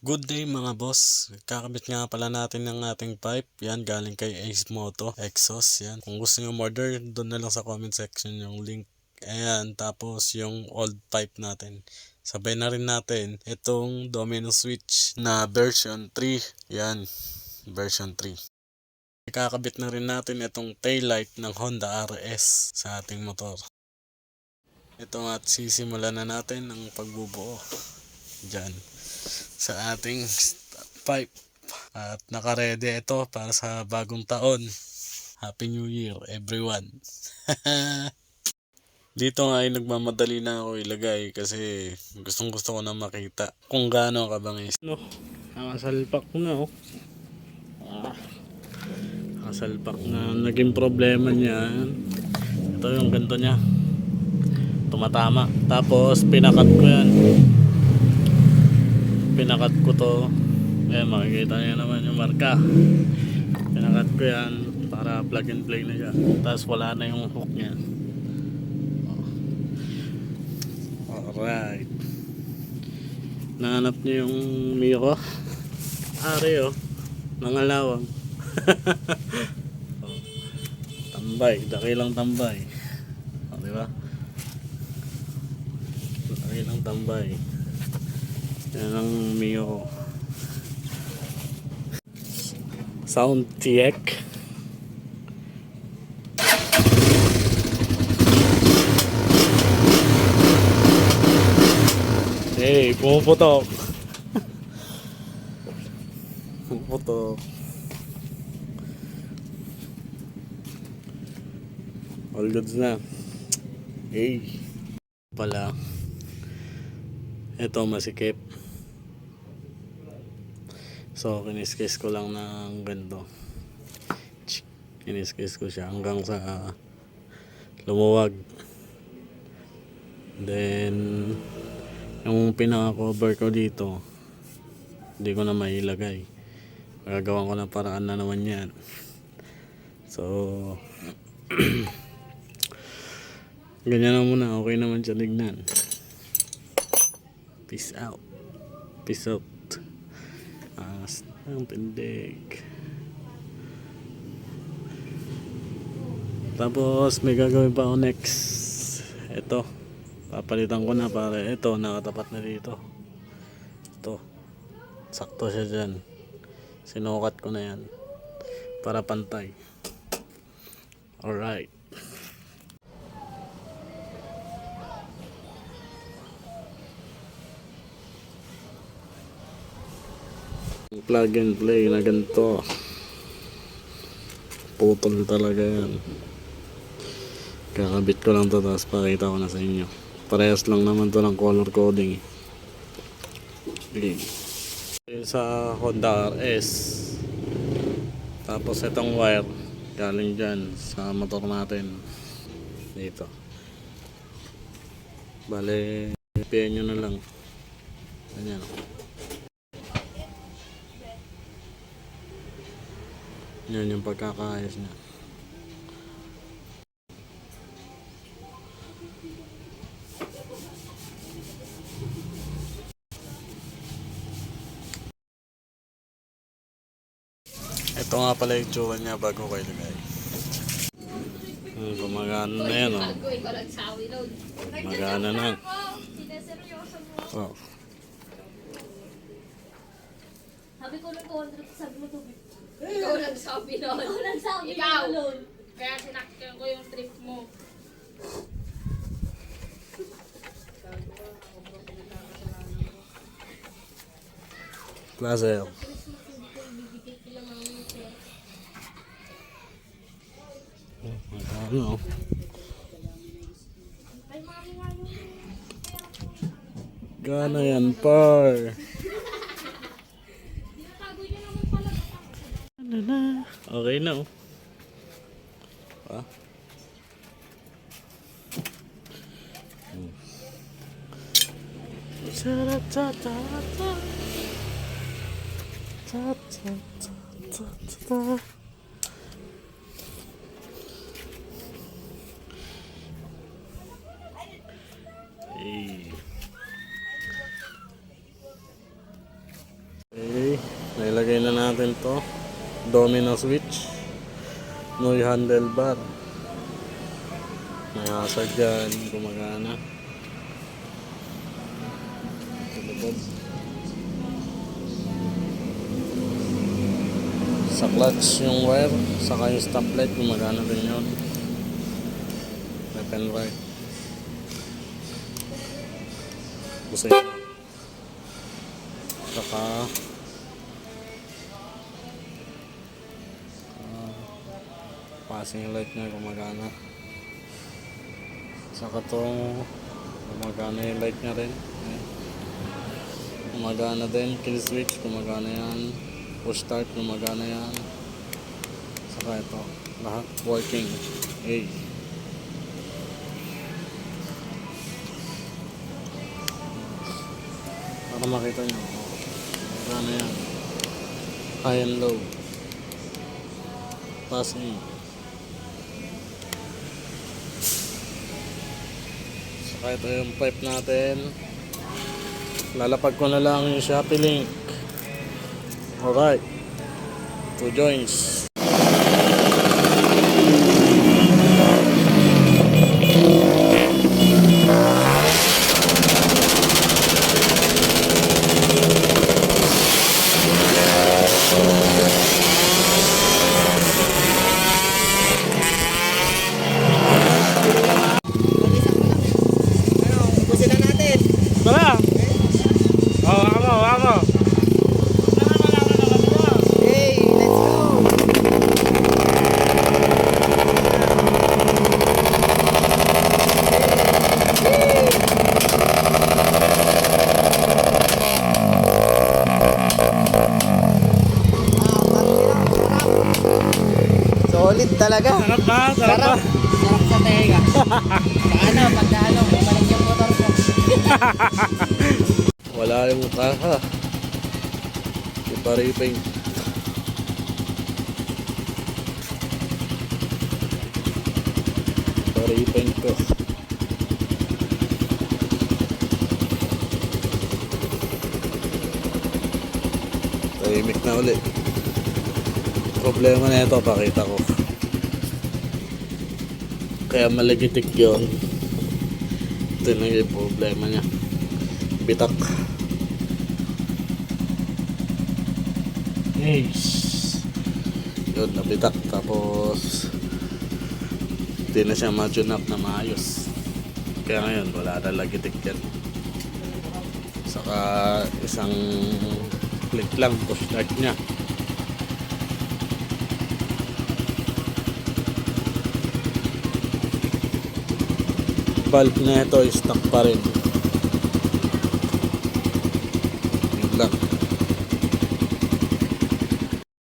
Good day mga boss. Kakabit nga pala natin ng ating pipe. Yan, galing kay Ace Moto. Exhaust, yan. Kung gusto nyo order, doon na lang sa comment section yung link. Ayan, tapos yung old pipe natin. Sabay na rin natin itong domino switch na version 3. Yan, version 3. Kakabit na rin natin itong taillight ng Honda RS sa ating motor. Ito nga at sisimulan na natin ang pagbubuo dyan sa ating pipe. At nakaredy ito para sa bagong taon. Happy New Year everyone. Dito nga ay nagmamadali na ako ilagay kasi gustong gusto ko na makita kung gaano kabangis. No, nakasalpak na oh. Ah, nakasalpak na. Naging problema niya. Ito yung ganito niya. Tumatama. Tapos pinakat ko yan pinakat ko to. Eh makikita niyo naman yung marka. Pinakat ko yan para plug and play na siya. Tapos wala na yung hook niya. Oh. alright. Nahanap niyo yung Mio ari oh. Nangalawang Oh. tambay. Dakilang tambay. O di ba? Dakilang tambay yan ang Mio. Sound check. Hey, pumuputok. pumuputok. All goods na. Hey. Pala. Ito masikip. So, kiniskis ko lang ng ganito. Kiniskis ko siya hanggang sa lumuwag. Then, yung pinaka-cover ko dito, hindi ko na mailagay. Gagawan ko ng paraan na naman yan. So, ganyan na muna. Okay naman siya tignan. Peace out. Peace out. Ah, ang tindig. Tapos may gagawin pa ako next. Ito. Papalitan ko na para ito nakatapat na dito. Ito. Sakto siya dyan. Sinukat ko na yan. Para pantay. Alright. Plug and play na ganito. Putol talaga yan. Kakabit ko lang to tapos pakita ko na sa inyo. Parehas lang naman to ng color coding. Okay. sa Honda RS tapos itong wire galing dyan sa motor natin. Dito. Bale piyan nyo na lang. Ganyan Yan yung pagkakaayos niya. Ito nga pala yung tsura niya bago ko ilagay. Hmm, gumagana na yan oh. Bago ikaw nagsawi nun. Magana na. Oh. Sabi ko ng 200, sabi mo. Ikaw nagsabi nun. Ikaw nagsabi Ikaw. nun. Kaya sinakyan ko yung trip mo. Magano oh. Gana yan, par. Okay na, oh. Ah. Hmm. Ta-ta-ta-ta. Ta-ta-ta-ta-ta. Hey. Ilagay na natin to. Domino switch. Noy handlebar. May hasard dyan. Gumagana. Sa clutch yung wire. Saka yung stoplight. Gumagana din yun. Left and right. Na. Saka taas yung light niya gumagana. Saka tong gumagana yung light niya rin. Ayan. gumagana din kill switch gumagana yan. Push start gumagana yan. Saka ito lahat working hey para makita nyo gumagana yan. High and low. Taas kahit yung pipe natin. Lalapag ko na lang yung Shopee link. Alright. Two joints. Solid talaga. Sarap ba? Sarap ba? Sarap sa tenga. Paano, pagka ano, yung motor ko. Wala yung kaha. Ipariping. Ipariping ko. Tahimik na uli. Problema na ito, pakita ko. Kaya malagitik yun. Ito na yung problema niya. Bitak. Ace yun nabitak. Tapos hindi na siya ma-tune up na maayos. Kaya ngayon wala na lagitik yan. Saka isang click lang push start niya valve na ito stock pa rin